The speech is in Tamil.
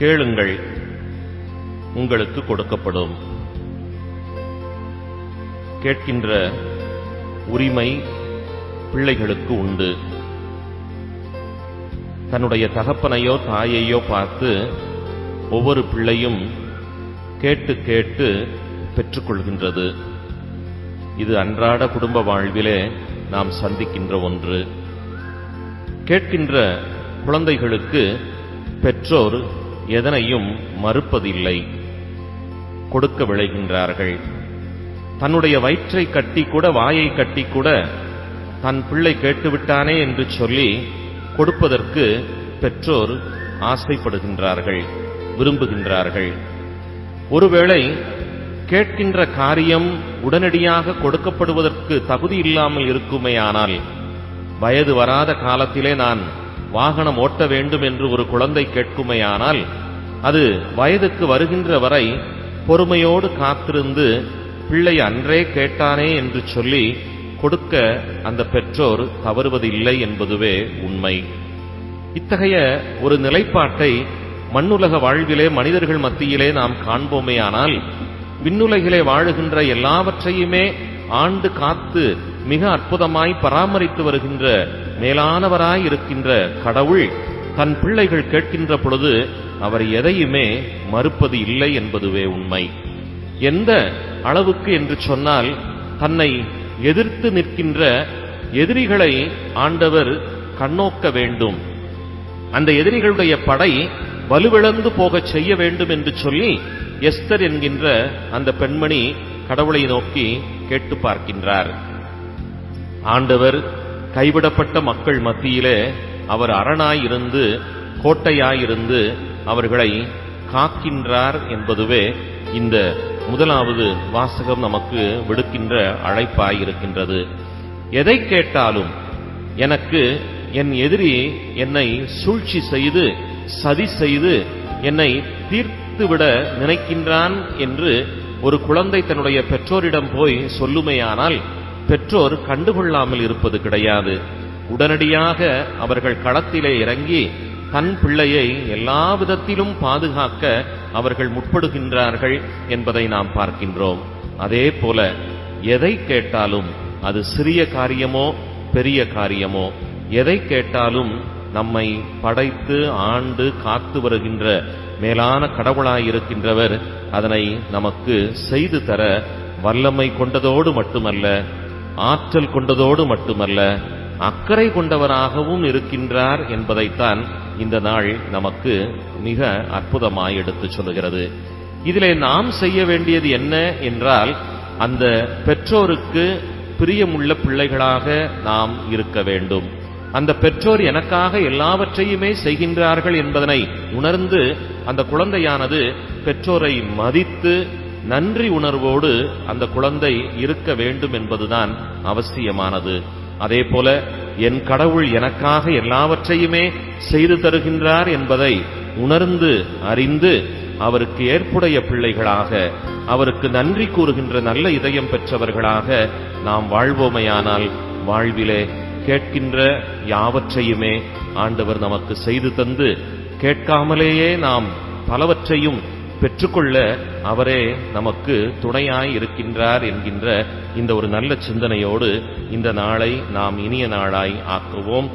கேளுங்கள். உங்களுக்கு கொடுக்கப்படும். கேட்கின்ற உரிமை பிள்ளைகளுக்கு உண்டு. தன்னுடைய தகப்பனையோ தாயையோ பார்த்து ஒவ்வொரு பிள்ளையும் கேட்டு கேட்டு பெற்றுக்கொள்கின்றது. இது அன்றாட குடும்ப வாழ்விலே நாம் சந்திக்கின்ற ஒன்று. கேட்கின்ற குழந்தைகளுக்கு பெற்றோர் எதனையும் மறுப்பதில்லை. கொடுக்க விளைகின்றார்கள் தன்னுடைய வயிற்றை கட்டி கூட வாயை கட்டி கூட தன் பிள்ளை கேட்டுவிட்டானே என்று சொல்லி கொடுப்பதற்கு பெற்றோர் ஆசைப்படுகின்றார்கள் விரும்புகின்றார்கள். ஒருவேளை கேட்கின்ற காரியம் உடனடியாக கொடுக்கப்படுவதற்கு தகுதி இல்லாமல் இருக்குமேயானால் வயது வராத காலத்திலே நான் வாகனம் ஓட்ட வேண்டும் என்று ஒரு குழந்தை கேட்குமேயானால் அது வயதுக்கு வருகின்ற வரை பொறுமையோடு காத்திருந்து பிள்ளை அன்றே கேட்டானே என்று சொல்லி கொடுக்க அந்த பெற்றோர் தவறுவதில்லை என்பதுவே உண்மை. இத்தகைய ஒரு நிலைப்பாட்டை மண்ணுலக வாழ்விலே மனிதர்கள் மத்தியிலே நாம் காண்போமேயானால் விண்ணுலகிலே வாழுகின்ற எல்லாவற்றையுமே ஆண்டு காத்து மிக அற்புதமாய் பராமரித்து வருகின்ற மேலானவராய் இருக்கின்ற கடவுள் தன் பிள்ளைகள் கேட்கின்ற பொழுது அவர் எதையுமே மறுப்பது இல்லை என்பதுவே உண்மை. எந்த அளவுக்கு என்று சொன்னால் தன்னை எதிர்த்து நிற்கின்ற எதிரிகளை ஆண்டவர் கண்ணோக்க வேண்டும். அந்த எதிரிகளுடைய படை வலுவிழந்து போகச் செய்ய வேண்டும் என்று சொல்லி எஸ்தர் என்கின்ற அந்த பெண்மணி கடவுளை நோக்கி கேட்டு பார்க்கின்றார். ஆண்டவர் கைவிடப்பட்ட மக்கள் மத்தியிலே அவர் அரணாயிருந்து கோட்டையாயிருந்து அவர்களை காக்கின்றார் என்பதுவே இந்த முதலாவது வாசகம் நமக்கு விடுக்கின்ற அழைப்பாய் இருக்கின்றது எதை கேட்டாலும் எனக்கு என் எதிரி என்னை சூழ்ச்சி செய்து சதி செய்து என்னை தீர்த்துவிட நினைக்கின்றான் என்று ஒரு குழந்தை தன்னுடைய பெற்றோரிடம் போய் சொல்லுமையானால் பெற்றோர் கண்டுகொள்ளாமல் இருப்பது கிடையாது. உடனடியாக அவர்கள் களத்திலே இறங்கி தன் பிள்ளையை எல்லா விதத்திலும் பாதுகாக்க அவர்கள் முற்படுகின்றார்கள் என்பதை நாம் பார்க்கின்றோம். அதே போல எதை கேட்டாலும் அது சிறிய காரியமோ பெரிய காரியமோ எதை கேட்டாலும் நம்மை படைத்து ஆண்டு காத்து வருகின்ற மேலான கடவுளாயிருக்கின்றவர் அதனை நமக்கு செய்து தர வல்லமை கொண்டதோடு மட்டுமல்ல ஆற்றல் கொண்டதோடு மட்டுமல்ல அக்கறை கொண்டவராகவும் இருக்கின்றார் என்பதைத்தான் இந்த நாள் நமக்கு மிக அற்புதமாய் எடுத்துச் சொல்லுகிறது. இதிலே நாம் செய்ய வேண்டியது என்ன என்றால் அந்த பெற்றோருக்கு பிரியமுள்ள பிள்ளைகளாக நாம் இருக்க வேண்டும். அந்த பெற்றோர் எனக்காக எல்லாவற்றையுமே செய்கின்றார்கள் என்பதனை உணர்ந்து அந்த குழந்தையானது பெற்றோரை மதித்து நன்றி உணர்வோடு அந்த குழந்தை இருக்க வேண்டும் என்பதுதான் அவசியமானது. அதே போல என் கடவுள் எனக்காக எல்லாவற்றையுமே செய்து தருகின்றார் என்பதை உணர்ந்து அறிந்து அவருக்கு ஏற்புடைய பிள்ளைகளாக அவருக்கு நன்றி கூறுகின்ற நல்ல இதயம் பெற்றவர்களாக நாம் வாழ்வோமையானால் வாழ்விலே கேட்கின்ற யாவற்றையுமே ஆண்டவர் நமக்கு செய்து தந்து கேட்காமலேயே நாம் பலவற்றையும் பெற்றுக்கொள்ள அவரே நமக்கு துணையாய் இருக்கின்றார் என்கின்ற இந்த ஒரு நல்ல சிந்தனையோடு இந்த நாளை நாம் இனிய நாளாய் ஆக்குவோம்.